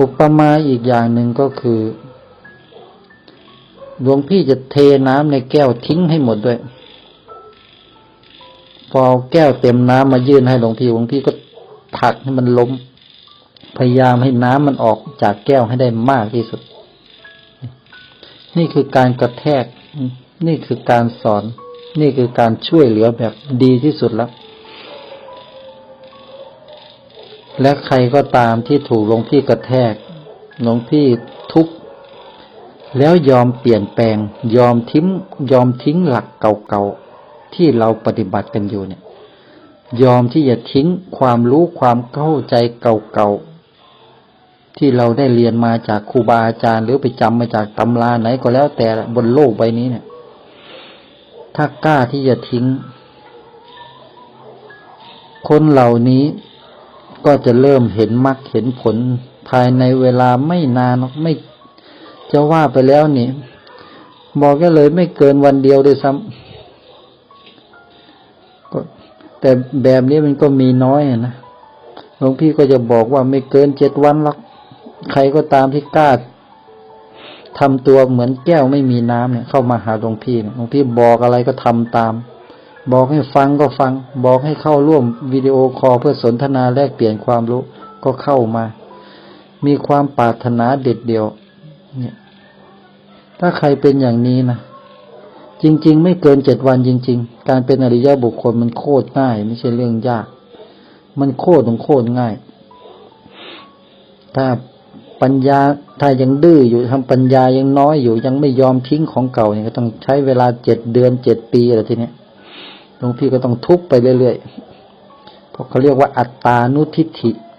อุปมาอีกอย่างหนึ่งก็คือหลวงพี่จะเทน้ำในแก้วทิ้งให้หมดด้วย พอแก้วเต็มน้ำมายื่นให้หลวงพี่หลวงพี่ก็ผลักให้มันล้ม พยายามให้น้ำมันออกจากแก้วให้ได้มากที่สุด นี่คือการกระแทก นี่คือการสอน นี่คือการช่วยเหลือแบบดีที่สุดแล้ว และใครก็ตามที่ถูกหลวงพี่กระแทกหลวงพี่ทุกข์แล้วยอมเปลี่ยนแปลง ยอมทิ้งยอมทิ้งหลักเก่าๆที่เราปฏิบัติกันอยู่เนี่ย ยอมที่จะทิ้งความรู้ความเข้าใจเก่าๆที่เราได้เรียนมาจากครูบาอาจารย์ หรือไปจำมาจากตำราไหนก็แล้วแต่บนโลกใบนี้เนี่ย ถ้ากล้าที่จะทิ้ง คนเหล่านี้ ก็จะเริ่มเห็นมรรคเห็นผลภายในเวลาไม่นานหรอกไม่จะว่าไปแล้วนี่ บอกก็เลยไม่เกินวันเดียวด้วยซ้ำก็แต่แบบนี้มันก็มีน้อยนะหลวงพี่ก็จะบอกว่าไม่เกินเจ็ดวันหรอกใครก็ตามที่กล้าทำตัวเหมือนแก้วไม่มีน้ำเนี่ย เข้ามาหาหลวงพี่หลวงพี่บอกอะไรก็ทำตาม บอกให้ฟังก็ฟัง บอกให้เข้าร่วมวิดีโอคอลเพื่อสนทนาแลกเปลี่ยนความรู้ก็เข้ามา มีความปรารถนาเด็ดเดียว เนี่ย ถ้าใครเป็นอย่างนี้นะจริง ๆ ไม่เกินเจ็ดวันจริง ๆ การเป็นอริยบุคคลมันโคตรง่าย ไม่ใช่เรื่องยาก มันโคตรของโคตรง่าย ถ้าปัญญาถ้ายังดื้ออยู่ทำปัญญายังน้อยอยู่ยังไม่ยอมทิ้งของเก่าเนี่ยก็ต้องใช้เวลาเจ็ดเดือนเจ็ดปีอะไรทีเนี้ย หลวงพี่ก็ต้องทุบไปเรื่อยๆเพราะเขาเรียกว่าอัตตานุทิฏฐิ